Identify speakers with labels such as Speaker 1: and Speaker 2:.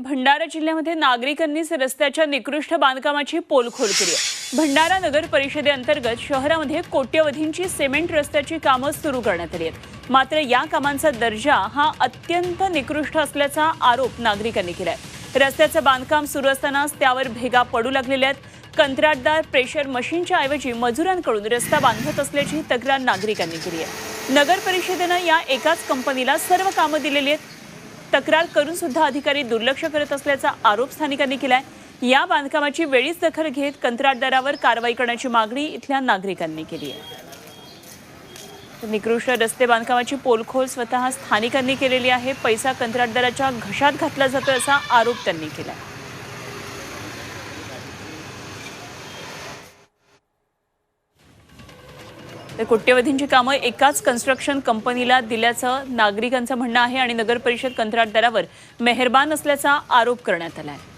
Speaker 1: भंडारा जिल्ह्यामध्ये नागरिकांनीच रस्त्याच्या निकृष्ट बांधकामाची पोलखोल केली आहे. भंडारा नगर परिषदेअंतर्गत शहरामध्ये कोट्यवधींची सिमेंट रस्त्याची कामं सुरू करण्यात आली आहेत. मात्र या कामांचा दर्जा हा अत्यंत निकृष्ट असल्याचा आरोप नागरिकांनी केलाय. रस्त्याचं बांधकाम सुरू असतानाच त्यावर भेगा पडू लागलेल्या आहेत. कंत्राटदार प्रेशर मशीनच्या ऐवजी मजुरांकडून रस्ता बांधत असल्याची तक्रार नागरिकांनी केली आहे. नगर परिषदेनं या एकाच कंपनीला सर्व कामं दिलेली आहेत. तक्रार करून सुद्धा अधिकारी दुर्लक्ष करत असल्याचा आरोप स्थानिकांनी केलाय. या बांधकामाची वेळीच दखल घेत कंत्राटदारावर कारवाई करण्याची मागणी इथल्या नागरिकांनी केली आहे. निकृष्ट रस्ते बांधकामाची पोलखोल स्वतः स्थानिकांनी केलेली आहे. पैसा कंत्राटदाराच्या घशात घातला जातोय असा आरोप त्यांनी केला तर कोट्यवधींची कामं एकाच कन्स्ट्रक्शन कंपनीला दिल्याचं नागरिकांचं म्हणणं आहे आणि नगरपरिषद कंत्राटदारावर मेहरबान असल्याचा आरोप करण्यात आला आहे